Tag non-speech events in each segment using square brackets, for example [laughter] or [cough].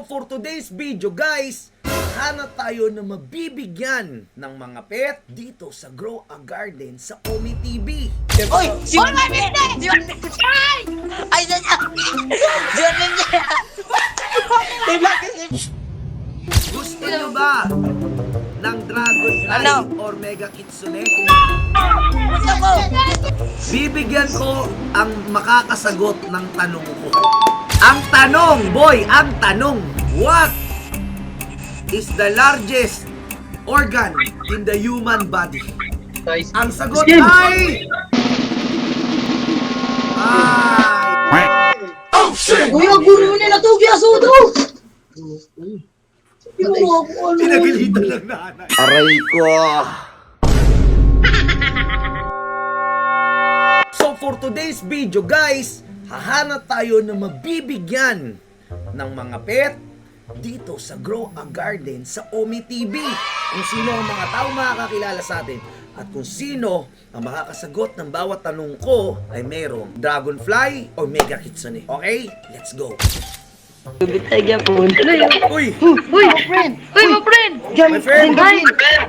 So for today's video guys, hanap tayo na mabibigyan ng mga pet dito sa Grow a Garden sa Omi TV. Oy! Si Juan Mendez! Si Juan Mendez! Ay! Si Juan Mendez! Gusto nyo ba ng Dragonfly Ano? or Mega Kitsune? Gusto ko! Bibigyan ko ang makakasagot ng tanong ko. Ang tanong, boy, ang tanong, what is the largest organ in the human body? Ang sagot ay... Ay... Kuya, guro nila to, ako, ano? Pinagalitan ng nanay. Aray ko. So for today's video guys, hahanap tayo na mabibigyan ng mga pet dito sa Grow a Garden sa Omi TV. Kung sino ang mga tao makakakilala sa atin at kung sino ang makakasagot ng bawat tanong ko ay merong Dragonfly or Mega Kitsune. Okay? Let's go. Bitay niya po. Uy! Uy, my friend! Uy, my friend! My friend!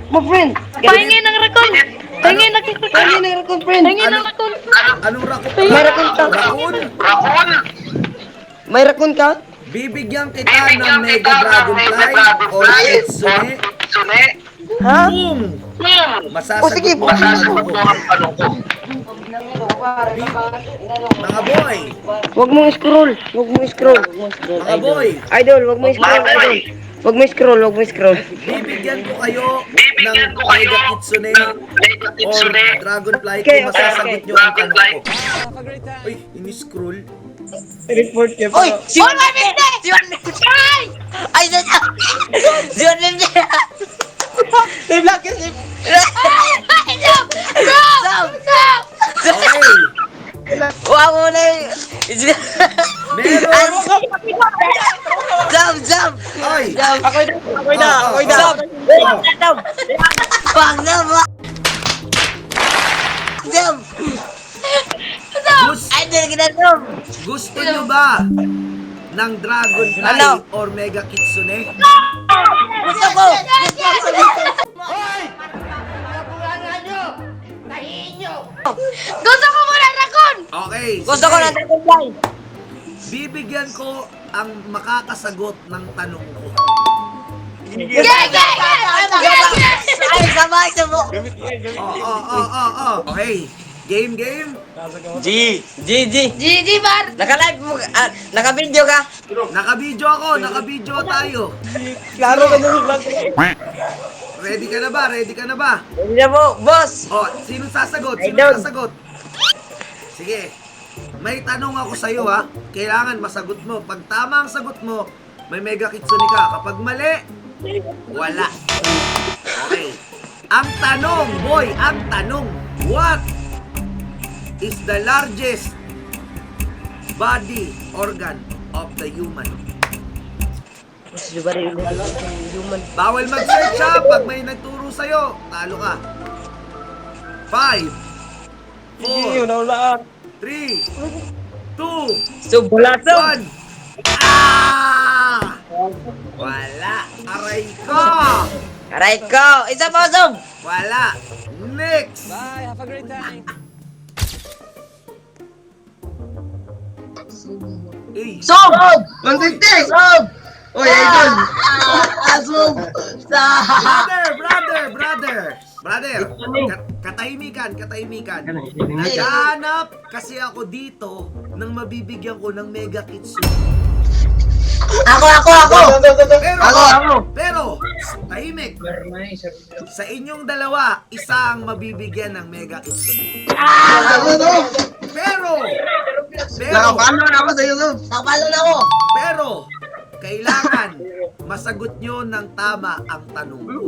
My friend! Pahingin ng rakon! Pahingin ng rakon! Kaya na rakon, friend! Pahingin ng Ano? rakon! Anong rakon? May rakon ka? Rakon? May rakon ka? Bibigyan kita ng Mega Dragonfly or Kitsune. Ha? Boom! Masasagot O, sige, mo ang tanong ko. Mga boy! Huwag mong scroll. Huwag mong scroll. Mga boy! Idol, huwag mong scroll. Idol. Huwag mo scroll, huwag mo scroll. Bibigyan ko kayo ng Mega Kitsune or Dragonfly Okay, kung okay, masasagot okay. nyo ang tanong ko. Uy, ini-scroll. Report niya Oy! Si Juan Mendez! Si Juan Mendez! Ay! Ay! Si Juan Mendez! May black kasi. Ay, Sam! Sam! Sam! Okay! Wow mo na yun! Meron! Sam! Sam! Ay! Sam! Ako'y na, ako'y na, Oh, ako'y oh, na. oh. Sam! Na ba? Sam! Gus- Ay, hindi kita Sam! gusto nyo ba ng Dragonfly Ano? or Mega Kitsune? Gusto ko! Gusto ko muna rakon! Okay. Gusto ko sige. ng tagumpay! Bibigyan ko ang makakasagot ng tanong ko. Yeah, yeah, yeah! Ay, sabay sa mo! Oh, oh, oh, oh, oh. Okay. Game, game. G! G, G! GG bar! Naka-live mo, ah, naka-video ka? Naka-video ako, naka-video tayo. Klaro ka na vlog. Ready ka na ba? Ready ka na ba? Hindi na po, boss! Oh, sino sasagot? Sino sasagot? Sige. May tanong ako sa iyo ha. Kailangan masagot mo. Pag tama ang sagot mo, may mega kitsune ka. Kapag mali, wala. Okay. Ang tanong, boy, ang tanong. What is the largest body organ of the human? Bawal mag-search ha pag may nagturo sa'yo. Talo ka. Five, four, three, two, Subulaso! one. Ah! Wala. Aray ko. Aray ko! Isa pa, Sub! Wala. Next. Bye. Sob! 150! Sob! Uy, idol! Sob! Sa... Brother, brother, brother. Brother, kat- katahimikan, katahimikan. Naghahanap kasi ako dito ng mabibigyan ko ng mega kitsune. Ako, ako, ako! Pero, Ako, ako. Pero. Sa inyong dalawa, isa ang mabibigyan ng mega kitsune. Ako to! Pero, pero, Nakapalo na ako sa'yo, sob! Nakapalo na ako! pero, kailangan masagot nyo ng tama ang tanong ko.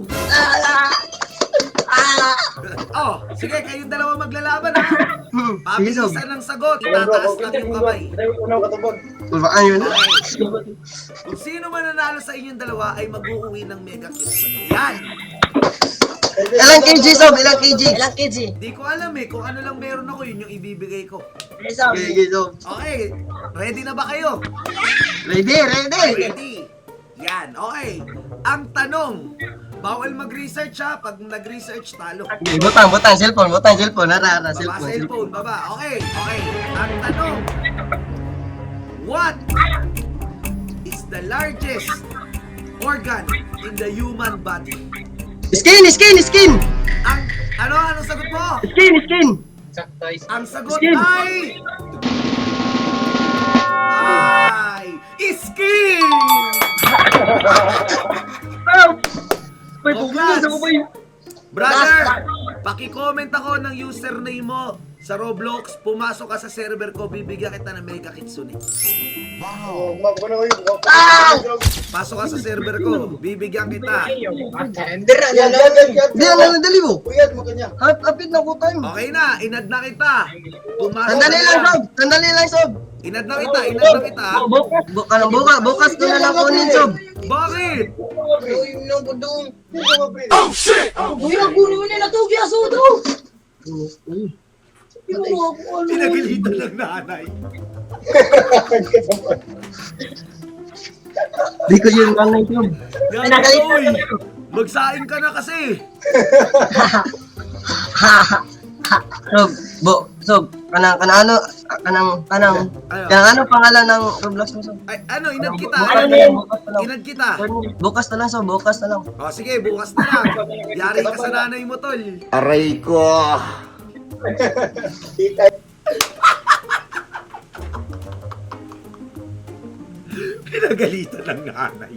Oh, sige, kayong dalawa maglalaban ha. Pabilisan ng sagot, itataas lang yung kamay. Tulbaan yun. Okay. Kung sino man nanalo sa inyong dalawa ay mag-uuwi ng mega kitsune. Yan! Ilang kg, sob? Ilang kg? Ilang kids eh? Di ko alam eh, kung ano lang meron ako, yun yung ibibigay ko. Sige, sob. Okay, ready na ba kayo? Ready, ready! Ready. Yan, okay. Ang tanong, bawal mag-research ha. Pag nag-research, talo. Okay, butang, butang, cellphone, butang, cellphone, hara, hara, Baba cellphone, cellphone, baba. Okay, okay. Ang tanong, what is the largest organ in the human body? Skin, skin, skin! Ang, ano, anong sagot mo? Skin, skin! Ang sagot Skin. ay... Ay... Skin! [laughs] May Congrats! ako yun? Brother, paki-comment ako ng username mo sa Roblox. Pumasok ka sa server ko, bibigyan kita ng Mega Kitsune. Pasok ka sa server ko, bibigyan kita. Di, ano, dali mo. Hap, hapit na po time. Okay na, inad na kita. Pumasok Sandali lang. Sob. Sandali lang, Sob. Inad na kita, inad na kita. Bukas, bukas, bukas, bukas ko na lang kunin, Sob. Bakit? Pinagalitan ng nanay. Di ko yun lang, Sob. Yan, oy. Magsaing ka na kasi. [laughs] Sob, bo, Sob, kanang, kanang ano, kanang, kanang, Ano? kanang ano pangalan ng Roblox mo? Ay, ano, inad kita. Bukas Inad, na lang, bukas na lang. inad kita. Bukas na lang, Sob, bukas na lang. O sige, bukas na lang. Yari ka sa nanay mo, tol. Aray ko. [laughs] Pinagalitan ng nanay.